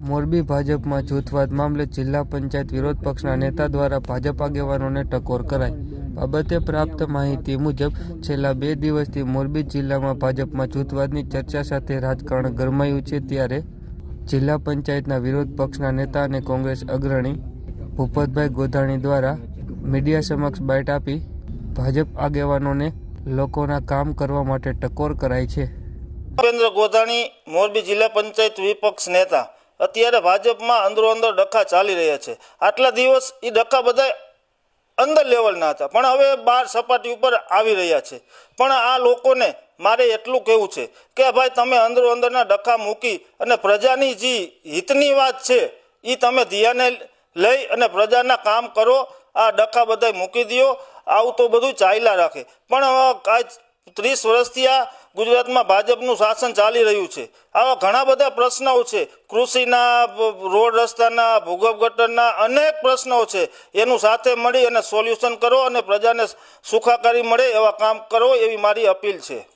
મોરબી ભાજપમાં જૂથવાદ મામલે જિલ્લા પંચાયત વિરોધ પક્ષના નેતા દ્વારા ભાજપ આગેવાનોને ટકોર કરાઈ. બાબતે પ્રાપ્ત માહિતી મુજબ, છેલ્લા બે દિવસથી મોરબી જિલ્લામાં ભાજપમાં જૂથવાદની ચર્ચા સાથે રાજકારણ ગરમાયું છે ત્યારે જિલ્લા પંચાયતના વિરોધ પક્ષના નેતા અને કોંગ્રેસ અગ્રણી ભૂપતભાઈ ગોધાણી દ્વારા મીડિયા સમક્ષ બાઇટ આપી ભાજપ આગેવાનોને લોકોના કામ કરવા માટે ટકોર કરાઈ છે. ભૂપેન્દ્ર ગોધાણી, મોરબી જિલ્લા પંચાયત વિપક્ષ નેતા. અત્યારે ભાજપમાં અંદરો અંદર ડખા ચાલી રહ્યા છે. આટલા દિવસ એ ડખા બધા અંદર લેવલના હતા. પણ હવે બહાર સપાટી ઉપર આવી રહ્યા છે. પણ આ લોકોને મારે એટલું કહેવું છે કે ભાઈ તમે અંદરો અંદરના ડખા મૂકી અને પ્રજાની જે હિતની વાત છે એ તમે ધ્યાને લઈ અને પ્રજાના કામ કરો, આ ડખા બધા મૂકી દો આવું તો બધું ચાલ્યા રાખે. પણ આ ત્રીસ વર્ષથી આ ગુજરાતમાં ભાજપનું શાસન ચાલી રહ્યું છે. આવા ઘણા બધા પ્રશ્નો છે. કૃષિના રોડ રસ્તાના, ભૂગર્ભ ગટરના અનેક પ્રશ્નો છે. એનું સાથે મળી અને સોલ્યુશન કરો અને પ્રજાને સુખાકારી મળે એવા કામ કરો એવી મારી અપીલ છે.